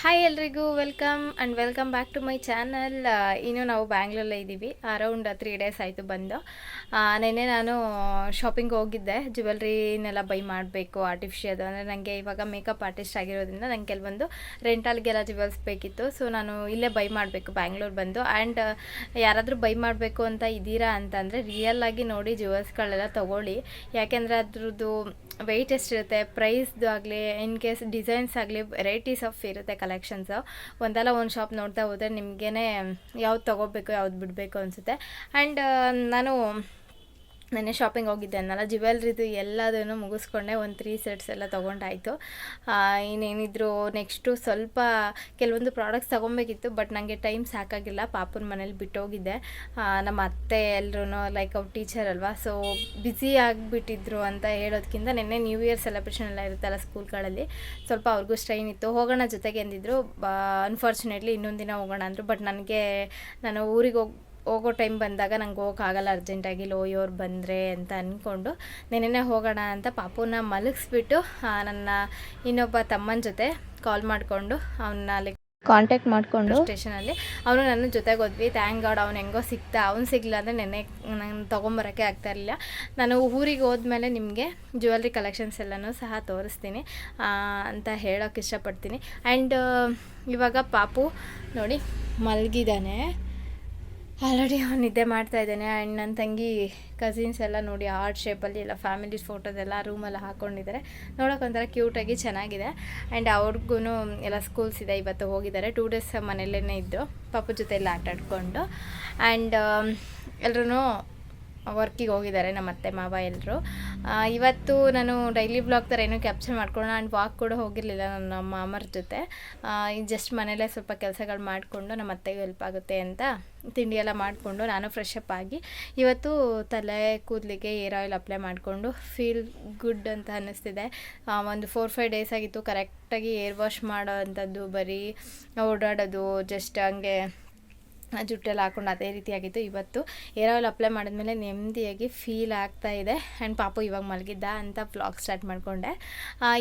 Hi ಎಲ್ರಿಗೂ welcome and welcome back to my channel ಇನ್ನು ನಾವು ಬ್ಯಾಂಗ್ಳೂರಲ್ಲೇ ಇದ್ದೀವಿ ಅರೌಂಡ್ ತ್ರೀ ಡೇಸ್ ಆಯಿತು ಬಂದು. ನೆನ್ನೆ ನಾನು ಶಾಪಿಂಗ್ ಹೋಗಿದ್ದೆ. ಜ್ಯುವೆಲ್ರಿನೆಲ್ಲ ಬೈ ಮಾಡಬೇಕು ಆರ್ಟಿಫಿಷಿಯಲ್ ಅಂದರೆ ನನಗೆ ಇವಾಗ ಮೇಕಪ್ ಆರ್ಟಿಸ್ಟ್ ಆಗಿರೋದ್ರಿಂದ ನಂಗೆ ಕೆಲವೊಂದು ರೆಂಟಲ್ಗೆಲ್ಲ ಜ್ಯುವೆಲ್ಸ್ ಬೇಕಿತ್ತು. ಸೊ ನಾನು ಇಲ್ಲೇ ಬೈ ಮಾಡಬೇಕು ಬ್ಯಾಂಗ್ಳೂರ್ ಬಂದು. ಆ್ಯಂಡ್ ಯಾರಾದರೂ ಬೈ ಮಾಡಬೇಕು ಅಂತ ಇದ್ದೀರಾ ಅಂತಂದರೆ ರಿಯಲ್ ಆಗಿ ನೋಡಿ ಜ್ಯುವೆಲ್ಸ್ಗಳೆಲ್ಲ ತೊಗೊಳ್ಳಿ. ಯಾಕೆಂದರೆ ಅದ್ರದ್ದು ವೆಯ್ಟ್ ಎಷ್ಟಿರುತ್ತೆ ಪ್ರೈಸ್ದು ಆಗಲಿ ಇನ್ ಕೇಸ್ ಡಿಸೈನ್ಸ್ ಆಗಲಿ ವೆರೈಟೀಸ್ ಆಫ್ ಇರುತ್ತೆ ಕಲೆಕ್ಷನ್ಸು ಒಂದಲ್ಲ ಒಂದು ಶಾಪ್ ನೋಡ್ತಾ ಹೋದರೆ ನಿಮಗೇ ಯಾವ್ದು ತೊಗೋಬೇಕು, ಯಾವ್ದು ಬಿಡಬೇಕು ಅನಿಸುತ್ತೆ. ಆ್ಯಂಡ್ ನಾನು ನೆನ್ನೆ ಶಾಪಿಂಗ್ ಹೋಗಿದ್ದೆ ಅನ್ನಲ್ಲ ಜ್ಯುವೆಲ್ರಿದು ಎಲ್ಲದನ್ನು ಮುಗಿಸ್ಕೊಂಡೆ, ಒಂದು ತ್ರೀ ಸೆಟ್ಸ್ ಎಲ್ಲ ತೊಗೊಂಡಾಯಿತು. ಇನ್ನೇನಿದ್ರು ನೆಕ್ಸ್ಟು ಸ್ವಲ್ಪ ಕೆಲವೊಂದು ಪ್ರಾಡಕ್ಟ್ಸ್ ತೊಗೊಬೇಕಿತ್ತು ಬಟ್ ನನಗೆ ಟೈಮ್ ಸಾಕಾಗಿಲ್ಲ. ಪಾಪನ ಮನೇಲಿ ಬಿಟ್ಟೋಗಿದ್ದೆ. ನಮ್ಮ ಅತ್ತೆ ಎಲ್ಲರೂ ಲೈಕ್ ಅವ್ರು ಟೀಚರ್ ಅಲ್ವಾ ಸೊ ಬ್ಯುಸಿ ಆಗಿಬಿಟ್ಟಿದ್ರು ಅಂತ ಹೇಳೋದಕ್ಕಿಂತ ನೆನ್ನೆ ನ್ಯೂ ಇಯರ್ ಸೆಲೆಬ್ರೇಷನ್ ಎಲ್ಲ ಇರುತ್ತಲ್ಲ ಸ್ಕೂಲ್ಗಳಲ್ಲಿ ಸ್ವಲ್ಪ ಅವ್ರಿಗೂ ಸ್ಟ್ರೈನ್ ಇತ್ತು. ಹೋಗೋಣ ಜೊತೆಗೆ ಅಂದಿದ್ರು ಅನ್ಫಾರ್ಚುನೇಟ್ಲಿ ಇನ್ನೊಂದು ದಿನ ಹೋಗೋಣ ಅಂದರು ಬಟ್ ನನಗೆ ನಾನು ಊರಿಗೆ ಹೋಗಿ ಹೋಗೋ ಟೈಮ್ ಬಂದಾಗ ನಂಗೆ ಹೋಗೋಕ್ಕಾಗಲ್ಲ ಅರ್ಜೆಂಟಾಗಿ ಲೋಯೋರು ಬಂದರೆ ಅಂತ ಅಂದ್ಕೊಂಡು ನೆನೆನೇ ಹೋಗೋಣ ಅಂತ ಪಾಪುನ ಮಲಗಿಸ್ಬಿಟ್ಟು ನನ್ನ ಇನ್ನೊಬ್ಬ ತಮ್ಮನ ಜೊತೆ ಕಾಲ್ ಮಾಡಿಕೊಂಡು ಅವನ್ನ ಅಲ್ಲಿ ಕಾಂಟ್ಯಾಕ್ಟ್ ಮಾಡಿಕೊಂಡು? ಸ್ಟೇಷನಲ್ಲಿ ಅವನು ನನ್ನ ಜೊತೆಗೆ ಹೋದ್ವಿ. ಥ್ಯಾಂಕ್ ಗಾಡ್ ಅವ್ನು ಹೆಂಗೋ ಸಿಗ್ತಾ ಅವ್ನು ಸಿಗಲಿಲ್ಲ ಅಂದರೆ ನೆನೆ ನಂಗೆ ತೊಗೊಂಬರೋಕ್ಕೆ ಆಗ್ತಾ ಇರಲಿಲ್ಲ. ನಾನು ಊರಿಗೆ ಹೋದ್ಮೇಲೆ ನಿಮಗೆ ಜ್ಯುವೆಲ್ರಿ ಕಲೆಕ್ಷನ್ಸ್ ಎಲ್ಲನೂ ಸಹ ತೋರಿಸ್ತೀನಿ ಅಂತ ಹೇಳೋಕ್ಕೆ ಇಷ್ಟಪಡ್ತೀನಿ. ಆ್ಯಂಡ್ ಇವಾಗ ಪಾಪು ನೋಡಿ ಮಲಗಿದ್ದಾನೆ ಆಲ್ರೆಡಿ ಅವ್ನು ನಿದ್ದೆ ಮಾಡ್ತಾ ಇದ್ದಾನೆ. ಆ್ಯಂಡ್ ನನ್ನ ತಂಗಿ ಕಸಿನ್ಸ್ ಎಲ್ಲ ನೋಡಿ ಆರ್ಟ್ ಶೇಪಲ್ಲಿ ಎಲ್ಲ ಫ್ಯಾಮಿಲಿ ಫೋಟೋದೆಲ್ಲ ರೂಮೆಲ್ಲ ಹಾಕ್ಕೊಂಡಿದ್ದಾರೆ ನೋಡೋಕೆ ಒಂಥರ ಕ್ಯೂಟಾಗಿ ಚೆನ್ನಾಗಿದೆ. ಆ್ಯಂಡ್ ಅವ್ರಿಗೂ ಎಲ್ಲ ಸ್ಕೂಲ್ಸ್ ಇದೆ, ಇವತ್ತು ಹೋಗಿದ್ದಾರೆ. ಟೂ ಡೇಸ್ ಮನೆಯಲ್ಲೇ ಇದ್ದರು ಪಾಪು ಜೊತೆ ಎಲ್ಲ ಆಟಾಡಿಕೊಂಡು ಆ್ಯಂಡ್ ಎಲ್ಲರೂ ವರ್ಕಿಗೆ ಹೋಗಿದ್ದಾರೆ ನಮ್ಮ ಅತ್ತೆ, ಮಾವ ಎಲ್ಲರೂ ಇವತ್ತು ನಾನು ಡೈಲಿ ಬ್ಲಾಗ್ ಥರ ಏನೂ ಕ್ಯಾಪ್ಚರ್ ಮಾಡ್ಕೊಳ್ಳೋಣ. ಆ್ಯಂಡ್ ವಾಕ್ ಕೂಡ ಹೋಗಿರಲಿಲ್ಲ ನನ್ನ ಮಾಮರ ಜೊತೆ. ಜಸ್ಟ್ ಮನೇಲೇ ಸ್ವಲ್ಪ ಕೆಲಸಗಳು ಮಾಡಿಕೊಂಡು ನಮ್ಮ ಅತ್ತೆಗೆ ಹೆಲ್ಪ್ ಆಗುತ್ತೆ ಅಂತ ತಿಂಡಿ ಎಲ್ಲ ಮಾಡಿಕೊಂಡು ನಾನು ಫ್ರೆಶ್ ಅಪ್ ಆಗಿ ಇವತ್ತು ತಲೆ, ಕೂದಲಿಗೆ ಏರ್ ಆಯಿಲ್ ಅಪ್ಲೈ ಮಾಡಿಕೊಂಡು ಫೀಲ್ ಗುಡ್ ಅಂತ ಅನ್ನಿಸ್ತಿದೆ. ಒಂದು ಫೋರ್ ಫೈವ್ ಡೇಸ್ ಆಗಿತ್ತು. ಕರೆಕ್ಟಾಗಿ ಏರ್ ವಾಶ್ ಮಾಡೋ ಅಂಥದ್ದು ಬರೀ ಓಡಾಡೋದು ಜಸ್ಟ್ ಹಂಗೆ ಜುಟ್ಟೆಲ್ಲ ಹಾಕೊಂಡು ಅದೇ ರೀತಿಯಾಗಿತ್ತು ಇವತ್ತು ಏರ್ ಆಯಿಲ್ ಅಪ್ಲೈ ಮಾಡಿದ್ಮೇಲೆ ನೆಮ್ಮದಿಯಾಗಿ ಫೀಲ್ ಆಗ್ತಾ ಇದೆ. ಆ್ಯಂಡ್ ಪಾಪು ಇವಾಗ ಮಲಗಿದ್ದ ಅಂತ ಬ್ಲಾಗ್ ಸ್ಟಾರ್ಟ್ ಮಾಡಿಕೊಂಡೆ.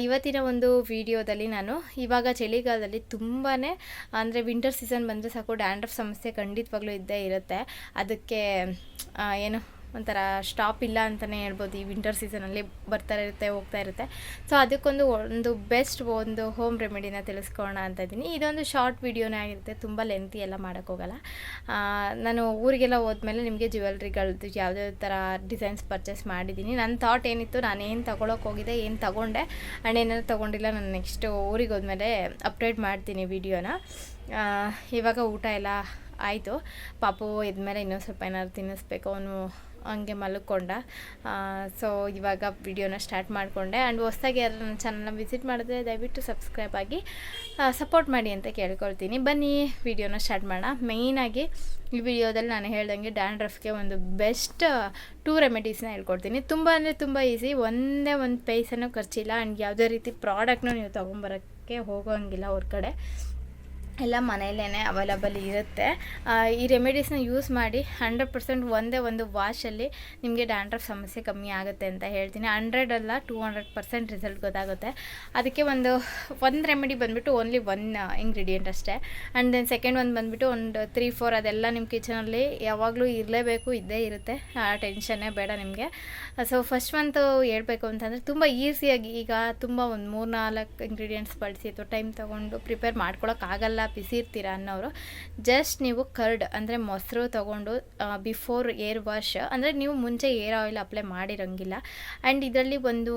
ಇವತ್ತಿನ ಒಂದು ವಿಡಿಯೋದಲ್ಲಿ ನಾನು ಇವಾಗ ಚಳಿಗಾಲದಲ್ಲಿ ತುಂಬಾ ಅಂದರೆ ವಿಂಟರ್ ಸೀಸನ್ ಬಂದರೆ ಸಾಕು ಡ್ಯಾಂಡ್ರಫ್ ಸಮಸ್ಯೆ ಖಂಡಿತವಾಗ್ಲೂ ಇದ್ದೇ ಇರುತ್ತೆ. ಅದಕ್ಕೆ ಏನು ಒಂಥರ ಸ್ಟಾಪ್ ಇಲ್ಲ ಅಂತಲೇ ಹೇಳ್ಬೋದು. ಈ ವಿಂಟರ್ ಸೀಸನಲ್ಲಿ ಬರ್ತಾ ಇರುತ್ತೆ, ಹೋಗ್ತಾ ಇರುತ್ತೆ. ಸೊ ಅದಕ್ಕೊಂದು ಒಂದು ಬೆಸ್ಟ್ ಒಂದು ಹೋಮ್ ರೆಮಿಡಿನ ತಿಳಿಸ್ಕೊಳ್ಳೋಣ ಅಂತ ಇದ್ದೀನಿ. ಇದೊಂದು ಶಾರ್ಟ್ ವಿಡಿಯೋನೇ ಆಗಿರುತ್ತೆ. ತುಂಬ ಲೆಂತಿ ಎಲ್ಲ ಮಾಡೋಕ್ಕೋಗಲ್ಲ ನಾನು ಊರಿಗೆಲ್ಲ ಹೋದ್ಮೇಲೆ ನಿಮಗೆ ಜ್ಯುವೆಲ್ರಿಗಳದ್ದು ಯಾವುದೇ ಥರ ಡಿಸೈನ್ಸ್ ಪರ್ಚೇಸ್ ಮಾಡಿದ್ದೀನಿ. ನನ್ನ ಥಾಟ್ ಏನಿತ್ತು, ನಾನು ಏನು ತೊಗೊಳಕ್ಕೆ ಹೋಗಿದ್ದೆ, ಏನು ತೊಗೊಂಡೆ ಆ್ಯಂಡ್ ಏನಾದ್ರು ತೊಗೊಂಡಿಲ್ಲ, ನಾನು ನೆಕ್ಸ್ಟ್ ಊರಿಗೆ ಹೋದ್ಮೇಲೆ ಅಪ್ಡೇಟ್ ಮಾಡ್ತೀನಿ ವಿಡಿಯೋನ ಇವಾಗ ಊಟ ಎಲ್ಲ ಆಯಿತು. ಪಾಪು ಇದ್ಮೇಲೆ ಇನ್ನೊಂದು ಸ್ವಲ್ಪ ಏನಾದ್ರು ತಿನ್ನಿಸ್ಬೇಕು. ಅವನು ಹಂಗೆ ಮಲ್ಕೊಂಡ. ಸೊ ಇವಾಗ ವಿಡಿಯೋನ ಸ್ಟಾರ್ಟ್ ಮಾಡಿಕೊಂಡೆ. ಆ್ಯಂಡ್ ಹೊಸ್ದಾಗಿ ಯಾರು ನನ್ನ ಚಾನಲ್ನ ವಿಸಿಟ್ ಮಾಡಿದ್ರೆ ದಯವಿಟ್ಟು ಸಬ್ಸ್ಕ್ರೈಬ್ ಆಗಿ ಸಪೋರ್ಟ್ ಮಾಡಿ ಅಂತ ಕೇಳ್ಕೊಳ್ತೀನಿ. ಬನ್ನಿ ವಿಡಿಯೋನ ಸ್ಟಾರ್ಟ್ ಮಾಡೋಣ. ಮೇಯ್ನಾಗಿ ಈ ವಿಡಿಯೋದಲ್ಲಿ ನಾನು ಹೇಳ್ದಂಗೆ ಡ್ಯಾಂಡ್ರಫ್ಗೆ ಒಂದು ಬೆಸ್ಟ್ ಟೂ ರೆಮಿಡೀಸ್ನ ಹೇಳ್ಕೊಡ್ತೀನಿ. ತುಂಬ ಅಂದರೆ ತುಂಬ ಈಸಿ ಒಂದೇ ಒಂದು ಪೈಸನೂ ಖರ್ಚಿಲ್ಲ. ಆ್ಯಂಡ್ ಯಾವುದೇ ರೀತಿ ಪ್ರಾಡಕ್ಟ್ನೂ ನೀವು ತೊಗೊಂಬರೋಕ್ಕೆ ಹೋಗೋಂಗಿಲ್ಲ ಹೊರ್ಗಡೆ. ಎಲ್ಲ ಮನೆಯಲ್ಲೇ ಅವೈಲಬಲ್ ಇರುತ್ತೆ. ಈ ರೆಮಿಡೀಸ್ನ ಯೂಸ್ ಮಾಡಿ ಹಂಡ್ರೆಡ್ ಪರ್ಸೆಂಟ್ ಒಂದೇ ಒಂದು ವಾಶಲ್ಲಿ ನಿಮಗೆ ಡ್ಯಾಂಡ್ರಫ್ ಸಮಸ್ಯೆ ಕಮ್ಮಿ ಆಗುತ್ತೆ ಅಂತ ಹೇಳ್ತೀನಿ. ಹಂಡ್ರೆಡ್ ಅಲ್ಲ ಟೂ ಹಂಡ್ರೆಡ್ ಪರ್ಸೆಂಟ್ ರಿಸಲ್ಟ್ ಗೊತ್ತಾಗುತ್ತೆ. ಅದಕ್ಕೆ ಒಂದು ಒಂದು ರೆಮಿಡಿ ಬಂದುಬಿಟ್ಟು ಓನ್ಲಿ ಒನ್ ಇಂಗ್ರೀಡಿಯೆಂಟ್ ಅಷ್ಟೇ. ಆ್ಯಂಡ್ ದೆನ್ ಸೆಕೆಂಡ್ ಒಂದು ಬಂದುಬಿಟ್ಟು ಒಂದು ತ್ರೀ ಫೋರ್ ಅದೆಲ್ಲ ನಿಮ್ಮ ಕಿಚನಲ್ಲಿ ಯಾವಾಗಲೂ ಇರಲೇಬೇಕು, ಇದ್ದೇ ಇರುತ್ತೆ. ಆ ಟೆನ್ಷನ್ನೇ ಬೇಡ ನಿಮಗೆ. ಸೊ ಫಸ್ಟ್ ಮಂತು ಹೇಳಬೇಕು ಅಂತಂದರೆ ತುಂಬ ಈಸಿಯಾಗಿ ಈಗ ತುಂಬ ಒಂದು ಮೂರು ನಾಲ್ಕು ಇಂಗ್ರೀಡಿಯೆಂಟ್ಸ್ ಬಳಸಿ ಅಥವಾ ಟೈಮ್ ತೊಗೊಂಡು ಪ್ರಿಪೇರ್ ಮಾಡ್ಕೊಳಕ್ಕಾಗಲ್ಲ ಬಿಸಿ ಇರ್ತೀರ ಅನ್ನೋರು ಜಸ್ಟ್ ನೀವು ಕರ್ಡ್ ಅಂದರೆ ಮೊಸರು ತೊಗೊಂಡು ಬಿಫೋರ್ ಏರ್ ವಾಶ್ ಅಂದರೆ ನೀವು ಮುಂಚೆ ಏರ್ ಆಯಿಲ್ ಅಪ್ಲೈ ಮಾಡಿರೋಂಗಿಲ್ಲ. ಆ್ಯಂಡ್ ಇದರಲ್ಲಿ ಒಂದು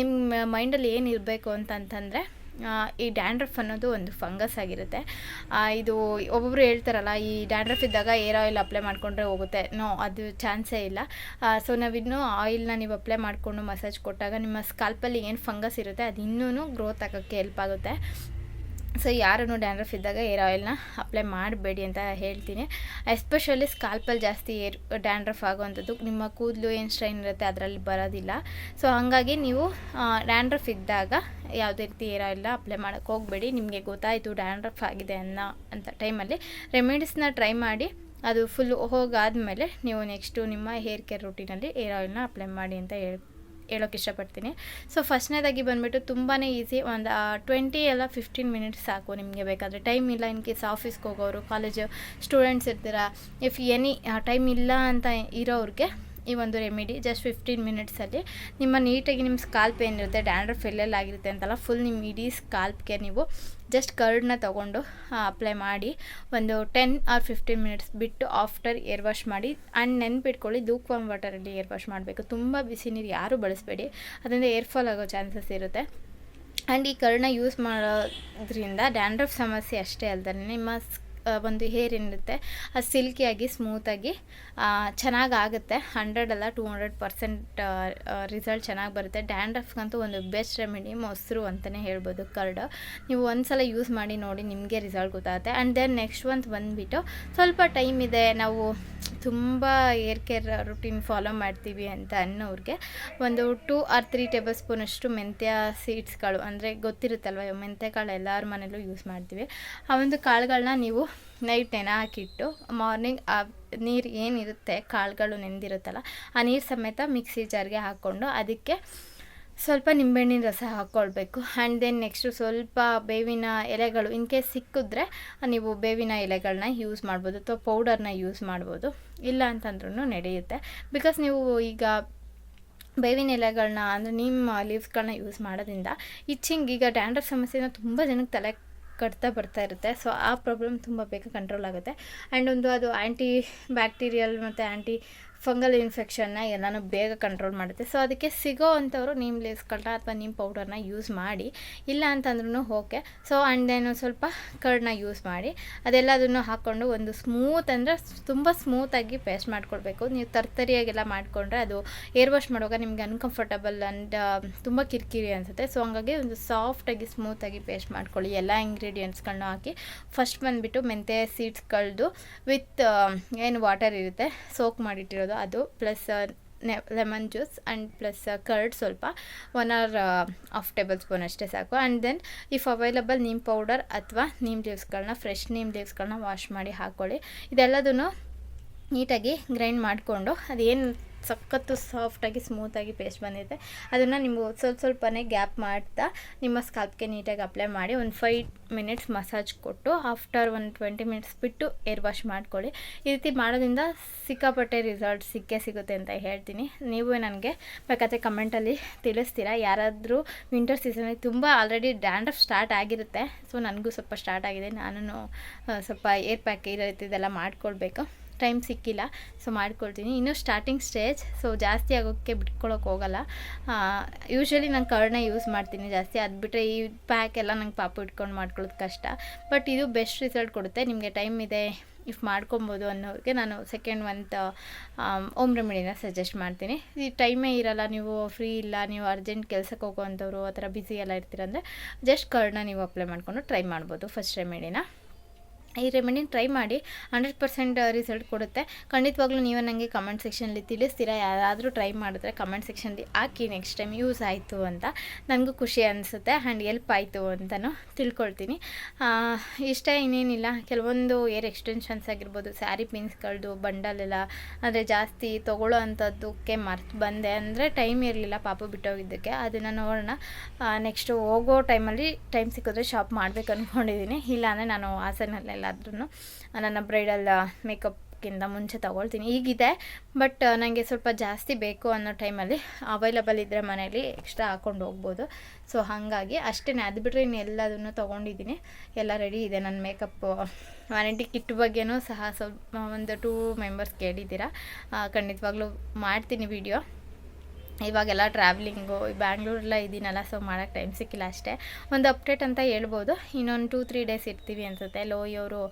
ನಿಮ್ಮ ಮೈಂಡಲ್ಲಿ ಏನು ಇರಬೇಕು ಅಂತಂತಂದರೆ ಈ ಡ್ಯಾಂಡ್ರಫ್ ಅನ್ನೋದು ಒಂದು ಫಂಗಸ್ ಆಗಿರುತ್ತೆ. ಇದು ಒಬ್ಬೊಬ್ರು ಹೇಳ್ತಾರಲ್ಲ, ಈ ಡ್ಯಾಂಡ್ರಫ್ ಇದ್ದಾಗ ಏರ್ ಆಯಿಲ್ ಅಪ್ಲೈ ಮಾಡಿಕೊಂಡ್ರೆ ಹೋಗುತ್ತೆ. ನೋ ಅದು ಚಾನ್ಸೇ ಇಲ್ಲ. ಸೊ ನಾವಿನ್ನೂ ಆಯಿಲ್ನ ನೀವು ಅಪ್ಲೈ ಮಾಡಿಕೊಂಡು ಮಸಾಜ್ ಕೊಟ್ಟಾಗ ನಿಮ್ಮ ಸ್ಕಾಲ್ಪಲ್ಲಿ ಏನು ಫಂಗಸ್ ಇರುತ್ತೆ, ಅದು ಇನ್ನೂ ಗ್ರೋತ್ ಆಗೋಕ್ಕೆ ಹೆಲ್ಪ್ ಆಗುತ್ತೆ. ಸೊ ಯಾರೂ ಡ್ಯಾಂಡ್ರಫ್ ಇದ್ದಾಗ ಏರ್ ಆಯಿಲ್ನ ಅಪ್ಲೈ ಮಾಡಬೇಡಿ ಅಂತ ಹೇಳ್ತೀನಿ. ಎಸ್ಪೆಷಲಿ ಸ್ಕಾಲ್ಪಲ್ಲಿ ಜಾಸ್ತಿ ಏರ್ ಡ್ಯಾಂಡ್ರಫ್ ಆಗುವಂಥದ್ದು. ನಿಮ್ಮ ಕೂದಲು ಏನು ಸ್ಟ್ರೈನ್ ಇರುತ್ತೆ ಅದರಲ್ಲಿ ಬರೋದಿಲ್ಲ. ಸೊ ಹಾಗಾಗಿ ನೀವು ಡ್ಯಾಂಡ್ರಫ್ ಇದ್ದಾಗ ಯಾವುದೇ ರೀತಿ ಏರ್ ಆಯಿಲ್ನ ಅಪ್ಲೈ ಮಾಡೋಕ್ಕೆ ಹೋಗಬೇಡಿ. ನಿಮಗೆ ಗೊತ್ತಾಯಿತು ಡ್ಯಾಂಡ್ರಫ್ ಆಗಿದೆ ಅನ್ನೋ, ಅಂತ ಟೈಮಲ್ಲಿ ರೆಮಿಡೀಸ್ನ ಟ್ರೈ ಮಾಡಿ, ಅದು ಫುಲ್ ಹೋಗಾದಮೇಲೆ ನೀವು ನೆಕ್ಸ್ಟು ನಿಮ್ಮ ಹೇರ್ ಕೇರ್ ರೂಟೀನಲ್ಲಿ ಏರ್ ಆಯಿಲ್ನ ಅಪ್ಲೈ ಮಾಡಿ ಅಂತ ಹೇಳ್ ಹೇಳೋಕೆ ಇಷ್ಟಪಡ್ತೀನಿ. ಸೊ ಫಸ್ಟ್ನೇದಾಗಿ ಬಂದುಬಿಟ್ಟು ತುಂಬಾ ಈಸಿ ಒಂದು ಟ್ವೆಂಟಿ ಎಲ್ಲ ಫಿಫ್ಟೀನ್ ಮಿನಿಟ್ಸ್ ಸಾಕು ನಿಮಗೆ ಬೇಕಾದರೆ. ಟೈಮ್ ಇಲ್ಲ ಇನ್ ಕೇಸ್ ಆಫೀಸ್ಗೆ ಹೋಗೋರು ಕಾಲೇಜು ಸ್ಟೂಡೆಂಟ್ಸ್ ಇರ್ತೀರಾ ಇಫ್ ಎನಿ ಟೈಮ್ ಇಲ್ಲ ಅಂತ ಇರೋರಿಗೆ ಈ ಒಂದು ರೆಮಿಡಿ ಜಸ್ಟ್ ಫಿಫ್ಟೀನ್ ಮಿನಿಟ್ಸಲ್ಲಿ ನಿಮ್ಮ ನೀಟಾಗಿ ನಿಮ್ಮ ಸ್ಕಾಲ್ಪ್ ಏನಿರುತ್ತೆ ಡ್ಯಾಂಡ್ರಫ್ ಎಲ್ಲೆಲ್ಲ ಆಗಿರುತ್ತೆ ಅಂತಲ್ಲ ಫುಲ್ ನಿಮ್ಮ ಇಡೀ ಸ್ಕಾಲ್ಪ್ಗೆ ನೀವು ಜಸ್ಟ್ ಕರ್ಡ್ನ ತೊಗೊಂಡು ಅಪ್ಲೈ ಮಾಡಿ ಒಂದು ಟೆನ್ ಆರ್ ಫಿಫ್ಟೀನ್ ಮಿನಿಟ್ಸ್ ಬಿಟ್ಟು ಆಫ್ಟರ್ ಏರ್ ವಾಶ್ ಮಾಡಿ ಆ್ಯಂಡ್ ನೆನ್ಪಿಟ್ಕೊಳ್ಳಿ ವಾಮ್ ವಾಟರಲ್ಲಿ ಏರ್ ವಾಶ್ ಮಾಡಬೇಕು. ತುಂಬ ಬಿಸಿ ನೀರು ಯಾರೂ ಬಳಸಬೇಡಿ. ಅದರಿಂದ ಏರ್ ಫಾಲ್ ಆಗೋ ಚಾನ್ಸಸ್ ಇರುತ್ತೆ. ಆ್ಯಂಡ್ ಈ ಕರ್ಡ್ನ ಯೂಸ್ ಮಾಡೋದ್ರಿಂದ ಡ್ಯಾಂಡ್ರಫ್ ಸಮಸ್ಯೆ ಅಷ್ಟೇ ಅಲ್ಲದೆ ನಿಮ್ಮ ಒಂದು ಹೇರ್ ಏನಿರುತ್ತೆ ಅದು ಸಿಲ್ಕಿಯಾಗಿ ಸ್ಮೂತಾಗಿ ಚೆನ್ನಾಗಿ ಆಗುತ್ತೆ ಹಂಡ್ರೆಡ್ ಅಲ್ಲ ಟೂ ಹಂಡ್ರೆಡ್ ಪರ್ಸೆಂಟ್ ರಿಸಲ್ಟ್ ಚೆನ್ನಾಗಿ ಬರುತ್ತೆ. ಡ್ಯಾಂಡ್ರಫ್ಗಂತೂ ಒಂದು ಬೆಸ್ಟ್ ರೆಮಿಡಿ ಮೊಸರು ಅಂತಲೇ ಹೇಳ್ಬೋದು ಕರ್ಡ್ ನೀವು ಒಂದು ಸಲ ಯೂಸ್ ಮಾಡಿ ನೋಡಿ ನಿಮಗೆ ರಿಸಲ್ಟ್ ಗೊತ್ತಾಗುತ್ತೆ. ಆ್ಯಂಡ್ ದೆನ್ ನೆಕ್ಸ್ಟ್ ಮಂತ್ ಬಂದುಬಿಟ್ಟು ಸ್ವಲ್ಪ ಟೈಮ್ ಇದೆ, ನಾವು ತುಂಬ ಏರ್ ಕೇರ್ ರುಟೀನ್ ಫಾಲೋ ಮಾಡ್ತೀವಿ ಅಂತ ಅನ್ನೋರಿಗೆ ಒಂದು ಟೂ ಆರ್ ತ್ರೀ ಟೇಬಲ್ ಸ್ಪೂನಷ್ಟು ಮೆಂತ್ಯ ಸೀಡ್ಸ್ಗಳು ಅಂದರೆ ಗೊತ್ತಿರುತ್ತಲ್ವ ಮೆಂತ್ಯ ಕಾಳು ಎಲ್ಲರ ಮನೇಲೂ ಯೂಸ್ ಮಾಡ್ತೀವಿ. ಆ ಒಂದು ಕಾಳುಗಳನ್ನ ನೀವು ನೈಟ್ ನೆನೆ ಹಾಕಿಟ್ಟು ಮಾರ್ನಿಂಗ್ ಆ ನೀರು ಏನಿರುತ್ತೆ, ಕಾಳುಗಳು ನೆಂದಿರುತ್ತಲ್ಲ, ಆ ನೀರು ಸಮೇತ ಮಿಕ್ಸಿ ಜಾರ್ಗೆ ಹಾಕ್ಕೊಂಡು ಅದಕ್ಕೆ ಸ್ವಲ್ಪ ನಿಂಬೆಹಣ್ಣಿನ ರಸ ಹಾಕ್ಕೊಳ್ಬೇಕು ಆ್ಯಂಡ್ ದೆನ್ ನೆಕ್ಸ್ಟು ಸ್ವಲ್ಪ ಬೇವಿನ ಎಲೆಗಳು ಇನ್ ಕೇಸ್ ಸಿಕ್ಕಿದ್ರೆ ನೀವು ಬೇವಿನ ಎಲೆಗಳನ್ನ ಯೂಸ್ ಮಾಡ್ಬೋದು, ಅಥವಾ ಪೌಡರ್ನ ಯೂಸ್ ಮಾಡ್ಬೋದು. ಇಲ್ಲ ಅಂತಂದ್ರೂ ನಡೆಯುತ್ತೆ. ಬಿಕಾಸ್ ನೀವು ಈಗ ಬೇವಿನ ಎಲೆಗಳನ್ನ ಅಂದರೆ ನಿಮ್ಮ ಲೀವ್ಸ್ಗಳನ್ನ ಯೂಸ್ ಮಾಡೋದ್ರಿಂದ ಇಚ್ಚಿಂಗ್ ಈಗ ಡ್ಯಾಂಡ್ರಫ್ ಸಮಸ್ಯೆನ ತುಂಬ ಜನಕ್ಕೆ ತಲೆ ಕಟ್ತಾ ಬರ್ತಾ ಇರುತ್ತೆ. ಸೊ ಆ ಪ್ರಾಬ್ಲಮ್ ತುಂಬ ಬೇಗ ಕಂಟ್ರೋಲ್ ಆಗುತ್ತೆ. ಆ್ಯಂಡ್ ಒಂದು ಅದು ಆ್ಯಂಟಿ ಬ್ಯಾಕ್ಟೀರಿಯಲ್ ಮತ್ತು ಆ್ಯಂಟಿ ಫಂಗಲ್ ಇನ್ಫೆಕ್ಷನ್ನ ಎಲ್ಲನೂ ಬೇಗ ಕಂಟ್ರೋಲ್ ಮಾಡುತ್ತೆ. ಸೊ ಅದಕ್ಕೆ ಸಿಗೋ ಅಂಥವ್ರು ನೀಮ್ ಲೇಸ್ಗಳನ್ನ ಅಥವಾ ನಿಮ್ಮ ಪೌಡರ್ನ ಯೂಸ್ ಮಾಡಿ. ಇಲ್ಲ ಅಂತಂದ್ರೂ ಓಕೆ ಸೊ ಆ್ಯಂಡ್ ಸ್ವಲ್ಪ ಕರ್ಡ್ನ ಯೂಸ್ ಮಾಡಿ. ಅದೆಲ್ಲದನ್ನು ಹಾಕ್ಕೊಂಡು ಒಂದು ಸ್ಮೂತ್ ಅಂದರೆ ತುಂಬ ಸ್ಮೂತಾಗಿ ಪೇಸ್ಟ್ ಮಾಡ್ಕೊಳ್ಬೇಕು. ನೀವು ತರ್ತರಿಯಾಗೆಲ್ಲ ಮಾಡಿಕೊಂಡ್ರೆ ಅದು ಏರ್ ವಾಶ್ ಮಾಡುವಾಗ ನಿಮಗೆ ಅನ್ಕಂಫರ್ಟಬಲ್ ಆ್ಯಂಡ್ ತುಂಬ ಕಿರಿಕಿರಿ ಅನಿಸುತ್ತೆ. ಸೊ ಹಂಗಾಗಿ ಒಂದು ಸಾಫ್ಟಾಗಿ ಸ್ಮೂತಾಗಿ ಪೇಸ್ಟ್ ಮಾಡ್ಕೊಳ್ಳಿ. ಎಲ್ಲ ಇಂಗ್ರೀಡಿಯೆಂಟ್ಸ್ಗಳನ್ನ ಹಾಕಿ. ಫಸ್ಟ್ ಬಂದುಬಿಟ್ಟು ಮೆಂತ್ಯ ಕಳೆದು ವಿತ್ ಏನು ವಾಟರ್ ಇರುತ್ತೆ ಸೋಕ್ ಮಾಡಿಟ್ಟಿರೋದು. ಅದು ಪ್ಲಸ್ ನೆ lemon juice and plus curd ಸ್ವಲ್ಪ. One or half tablespoon ಅಷ್ಟೇ ಸಾಕು. And then if available neem powder ಅಥವಾ ನೀಮ್ ಲೀವ್ಸ್ಗಳನ್ನ ಫ್ರೆಶ್ ನೀಮ್ ಲೀವ್ಸ್ಗಳನ್ನ ವಾಶ್ ಮಾಡಿ ಹಾಕ್ಕೊಳ್ಳಿ ಇದೆಲ್ಲದನ್ನು ನೀಟಾಗಿ ಗ್ರೈಂಡ್ ಮಾಡಿಕೊಂಡು ಅದೇನು ಸಖತ್ತು ಸಾಫ್ಟಾಗಿ ಸ್ಮೂತಾಗಿ ಪೇಸ್ಟ್ ಬಂದಿದೆ. ಅದನ್ನು ನೀವು ಸ್ವಲ್ಪ ಸ್ವಲ್ಪನೇ ಗ್ಯಾಪ್ ಮಾಡ್ತಾ ನಿಮ್ಮ ಸ್ಕಾಲ್ಪ್ಗೆ ನೀಟಾಗಿ ಅಪ್ಲೈ ಮಾಡಿ ಒಂದು ಫೈವ್ ಮಿನಿಟ್ಸ್ ಮಸಾಜ್ ಕೊಟ್ಟು ಆಫ್ಟರ್ ಒಂದು ಟ್ವೆಂಟಿ ಮಿನಿಟ್ಸ್ ಬಿಟ್ಟು ಏರ್ ವಾಶ್ ಮಾಡ್ಕೊಳ್ಳಿ. ಈ ರೀತಿ ಮಾಡೋದ್ರಿಂದ ಸಿಕ್ಕಾಪಟ್ಟೆ ರಿಸಲ್ಟ್ ಸಿಕ್ಕೇ ಸಿಗುತ್ತೆ ಅಂತ ಹೇಳ್ತೀನಿ. ನೀವು ನನಗೆ ಬೇಕಾದರೆ ಕಮೆಂಟಲ್ಲಿ ತಿಳಿಸ್ತೀರಾ? ಯಾರಾದರೂ ವಿಂಟರ್ ಸೀಸನಲ್ಲಿ ತುಂಬ ಆಲ್ರೆಡಿ ಡ್ಯಾಂಡ್ರಫ್ ಸ್ಟಾರ್ಟ್ ಆಗಿರುತ್ತೆ. ಸೊ ನನಗೂ ಸ್ವಲ್ಪ ಸ್ಟಾರ್ಟ್ ಆಗಿದೆ. ನಾನು ಸ್ವಲ್ಪ ಏರ್ ಪ್ಯಾಕ್ ಈ ಇದೆಲ್ಲ ಮಾಡ್ಕೊಳ್ಬೇಕು. ಟೈಮ್ ಸಿಕ್ಕಿಲ್ಲ ಸೊ ಮಾಡ್ಕೊಳ್ತೀನಿ. ಇನ್ನೂ ಸ್ಟಾರ್ಟಿಂಗ್ ಸ್ಟೇಜ್ ಸೊ ಜಾಸ್ತಿ ಆಗೋಕ್ಕೆ ಬಿಟ್ಕೊಳಕ್ಕೆ ಹೋಗಲ್ಲ. ಯೂಶ್ವಲಿ ನಾನು ಕರ್ಡ್ನ ಯೂಸ್ ಮಾಡ್ತೀನಿ ಜಾಸ್ತಿ. ಅದು ಬಿಟ್ಟರೆ ಈ ಪ್ಯಾಕ್ ಎಲ್ಲ ನಂಗೆ ಪಾಪು ಇಟ್ಕೊಂಡು ಮಾಡ್ಕೊಳ್ಳೋದು ಕಷ್ಟ. ಬಟ್ ಇದು ಬೆಸ್ಟ್ ರಿಸಲ್ಟ್ ಕೊಡುತ್ತೆ. ನಿಮಗೆ ಟೈಮ್ ಇದೆ ಇಫ್ ಮಾಡ್ಕೊಬೋದು ಅನ್ನೋರಿಗೆ ನಾನು ಸೆಕೆಂಡ್ ಮಂತ್ ಓಮ್ ರೆಮಿಡಿನ ಸಜೆಸ್ಟ್ ಮಾಡ್ತೀನಿ. ಈ ಟೈಮೇ ಇರಲ್ಲ, ನೀವು ಫ್ರೀ ಇಲ್ಲ, ನೀವು ಅರ್ಜೆಂಟ್ ಕೆಲಸಕ್ಕೆ ಹೋಗೋವಂಥವ್ರು, ಆ ಥರ ಬ್ಯುಸಿ ಎಲ್ಲ ಇರ್ತೀರಂದರೆ ಜಸ್ಟ್ ಕರ್ಡನ್ನ ನೀವು ಅಪ್ಲೈ ಮಾಡಿಕೊಂಡು ಟ್ರೈ ಮಾಡ್ಬೋದು ಫಸ್ಟ್ ರೆಮಿಡಿನ ಈ ರೆಮಿಡಿನ ಟ್ರೈ ಮಾಡಿ ಹಂಡ್ರೆಡ್ ಪರ್ಸೆಂಟ್ ರಿಸಲ್ಟ್ ಕೊಡುತ್ತೆ. ಖಂಡಿತವಾಗ್ಲೂ ನೀವು ನನಗೆ ಕಮೆಂಟ್ ಸೆಕ್ಷನಲ್ಲಿ ತಿಳಿಸ್ತೀರಾ? ಯಾರಾದರೂ ಟ್ರೈ ಮಾಡಿದ್ರೆ ಕಮೆಂಟ್ ಸೆಕ್ಷನ್ಲಿ ಹಾಕಿ ನೆಕ್ಸ್ಟ್ ಟೈಮ್ ಯೂಸ್ ಆಯಿತು ಅಂತ ನನಗೂ ಖುಷಿ ಅನಿಸುತ್ತೆ ಆ್ಯಂಡ್ ಎಲ್ಪ್ ಆಯಿತು ಅಂತಲೂ ತಿಳ್ಕೊಳ್ತೀನಿ. ಇಷ್ಟ ಇನ್ನೇನಿಲ್ಲ. ಕೆಲವೊಂದು ಏರ್ ಎಕ್ಸ್ಟೆನ್ಷನ್ಸ್ ಆಗಿರ್ಬೋದು ಸ್ಯಾರಿ ಪಿನ್ಸ್ಗಳದ್ದು ಬಂಡಲೆಲ್ಲ ಅಂದರೆ ಜಾಸ್ತಿ ತೊಗೊಳ್ಳೋ ಅಂಥದ್ದಕ್ಕೆ ಮರ್ತು ಬಂದೆ ಅಂದರೆ ಟೈಮ್ ಇರಲಿಲ್ಲ ಪಾಪ ಬಿಟ್ಟೋಗಿದ್ದಕ್ಕೆ. ಅದನ್ನು ನೋಡೋಣ. ನೆಕ್ಸ್ಟು ಹೋಗೋ ಟೈಮಲ್ಲಿ ಟೈಮ್ ಸಿಕ್ಕಿದ್ರೆ ಶಾಪ್ ಮಾಡಬೇಕು ಅಂದ್ಕೊಂಡಿದ್ದೀನಿ ಇಲ್ಲಾಂದರೆ ನಾನು ಹಾಸನಲ್ಲೇ ಎಲ್ಲಾದ್ರೂ ನನ್ನ ಬ್ರೈಡಲ್ ಮೇಕಪ್ಗಿಂತ ಮುಂಚೆ ತಗೊಳ್ತೀನಿ. ಈಗಿದೆ, ಬಟ್ ನನಗೆ ಸ್ವಲ್ಪ ಜಾಸ್ತಿ ಬೇಕು ಅನ್ನೋ ಟೈಮಲ್ಲಿ ಅವೈಲಬಲ್ ಇದ್ದರೆ ಮನೇಲಿ ಎಕ್ಸ್ಟ್ರಾ ಹಾಕ್ಕೊಂಡು ಹೋಗ್ಬೋದು. ಸೊ ಹಾಗಾಗಿ ಅಷ್ಟೇ ಅದು ಬಿಟ್ಟರೆ ಇನ್ನು ಎಲ್ಲದನ್ನು ತೊಗೊಂಡಿದ್ದೀನಿ. ಎಲ್ಲ ರೆಡಿ ಇದೆ ನನ್ನ ಮೇಕಪ್ ವ್ಯಾರಂಟಿ ಕಿಟ್ ಬಗ್ಗೆನೂ ಸಹ ಸ್ವಲ್ಪ ಒಂದು ಟೂ ಮೆಂಬರ್ಸ್ ಕೇಳಿದ್ದೀರಾ. ಖಂಡಿತವಾಗ್ಲೂ ಮಾಡ್ತೀನಿ ವಿಡಿಯೋ ಇವಾಗೆಲ್ಲ ಟ್ರಾವೆಲಿಂಗು ಬ್ಯಾಂಗ್ಳೂರೆಲ್ಲ ಇದ್ದೀನಲ್ಲ ಸೊ ಮಾಡೋಕ್ಕೆ ಟೈಮ್ ಸಿಕ್ಕಿಲ್ಲ ಅಷ್ಟೇ. ಒಂದು ಅಪ್ಡೇಟ್ ಅಂತ ಹೇಳ್ಬೋದು. ಇನ್ನೊಂದು ಟೂ ತ್ರೀ ಡೇಸ್ ಇರ್ತೀವಿ ಅನ್ಸುತ್ತೆ. ಲೋಯಿಯವರು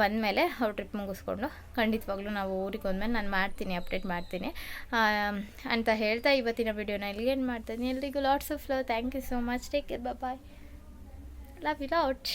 ಬಂದಮೇಲೆ ಅವ್ರು ಟ್ರಿಪ್ ಮುಗಿಸ್ಕೊಂಡು ಖಂಡಿತವಾಗ್ಲೂ ನಾವು ಊರಿಗೆ ಹೋದ್ಮೇಲೆ ನಾನು ಮಾಡ್ತೀನಿ ಅಪ್ಡೇಟ್ ಮಾಡ್ತೀನಿ. ಅಂತ ಹೇಳ್ತಾ ಇವತ್ತಿನ ವೀಡಿಯೋನ ಏನು ಮಾಡ್ತೀನಿ. ಎಲ್ರಿಗೂ lots of love thank you so much take care bye love you lot